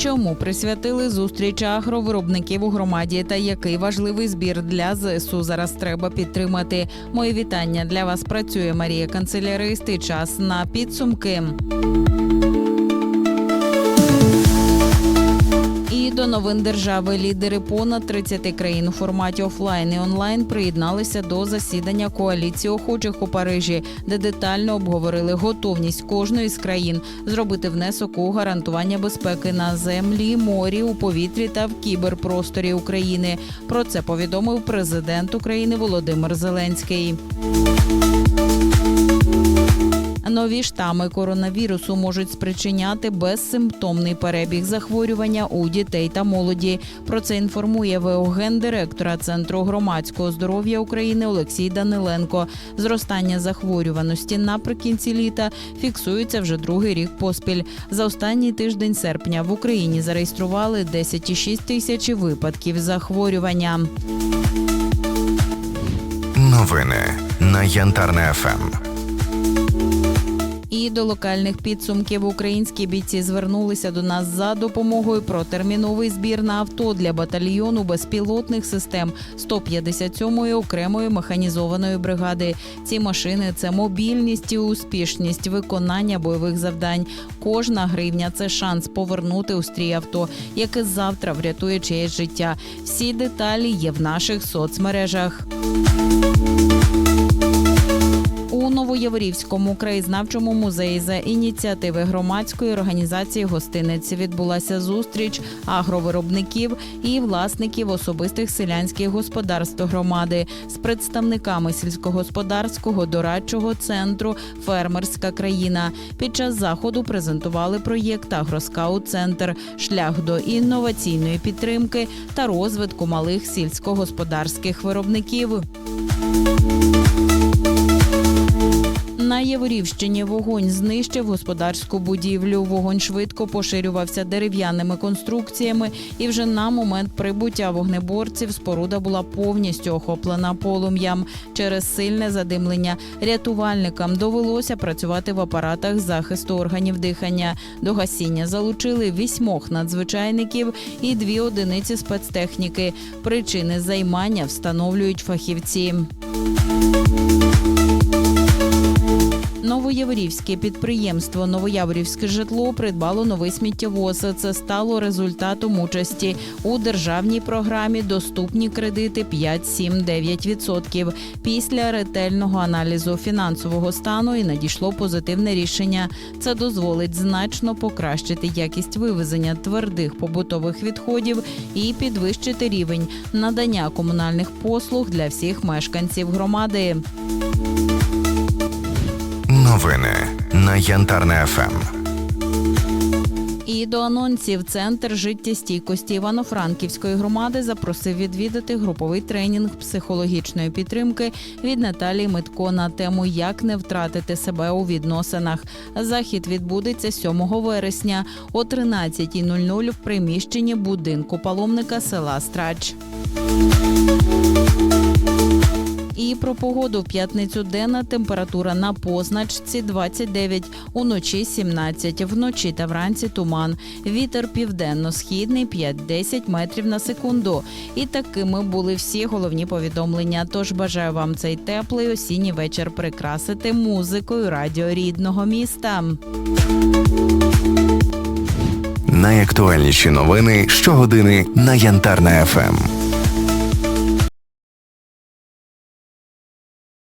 Чому присвятили зустріч агровиробників у громаді та який важливий збір для ЗСУ зараз треба підтримати? Мої вітання для вас працює Марія Канцелярист час на підсумки. Новин держави лідери понад 30 країн у форматі офлайн і онлайн приєдналися до засідання коаліції охочих у Парижі, де детально обговорили готовність кожної з країн зробити внесок у гарантування безпеки на землі, морі, у повітрі та в кіберпросторі України. Про це повідомив президент України Володимир Зеленський. Нові штами коронавірусу можуть спричиняти безсимптомний перебіг захворювання у дітей та молоді. Про це інформує ВО гендиректора Центру громадського здоров'я України Олексій Даниленко. Зростання захворюваності наприкінці літа фіксується вже другий рік поспіль. За останній тиждень серпня в Україні зареєстрували 10,6 тисяч випадків захворювання. Новини на Янтарне ФМ. І до локальних підсумків українські бійці звернулися до нас за допомогою про терміновий збір на авто для батальйону безпілотних систем 157-ї окремої механізованої бригади. Ці машини це мобільність і успішність виконання бойових завдань. Кожна гривня це шанс повернути у стрій авто, яке завтра врятує чиєсь життя. Всі деталі є в наших соцмережах. У Новояворівському краєзнавчому музеї за ініціативи громадської організації гостиниць відбулася зустріч агровиробників і власників особистих селянських господарств громади з представниками сільськогосподарського дорадчого центру Фермерська країна. Під час заходу презентували проєкт Агроскаут Центр шлях до інноваційної підтримки та розвитку малих сільськогосподарських виробників. На Яворівщині вогонь знищив господарську будівлю. Вогонь швидко поширювався дерев'яними конструкціями, і вже на момент прибуття вогнеборців споруда була повністю охоплена полум'ям. Через сильне задимлення рятувальникам довелося працювати в апаратах захисту органів дихання. До гасіння залучили вісьмох надзвичайників і дві одиниці спецтехніки. Причини займання встановлюють фахівці. Новояворівське підприємство Новояворівське житло придбало новий сміттєвоз. Це стало результатом участі у державній програмі Доступні кредити 5-7-9%. Після ретельного аналізу фінансового стану і надійшло позитивне рішення. Це дозволить значно покращити якість вивезення твердих побутових відходів і підвищити рівень надання комунальних послуг для всіх мешканців громади. Новини на Янтарне ФМ. І до анонсів центр життєстійкості Івано-Франківської громади запросив відвідати груповий тренінг психологічної підтримки від Наталії Митко на тему Як не втратити себе у відносинах. Захід відбудеться 7 вересня о 13.00 в приміщенні будинку паломника села Страч. І про погоду в п'ятницю денна температура на позначці 29, уночі 17, вночі та вранці туман. Вітер південно-східний 5-10 метрів на секунду. І такими були всі головні повідомлення. Тож бажаю вам цей теплий осінній вечір прикрасити музикою радіо рідного міста. Найактуальніші новини щогодини на Янтарне ФМ.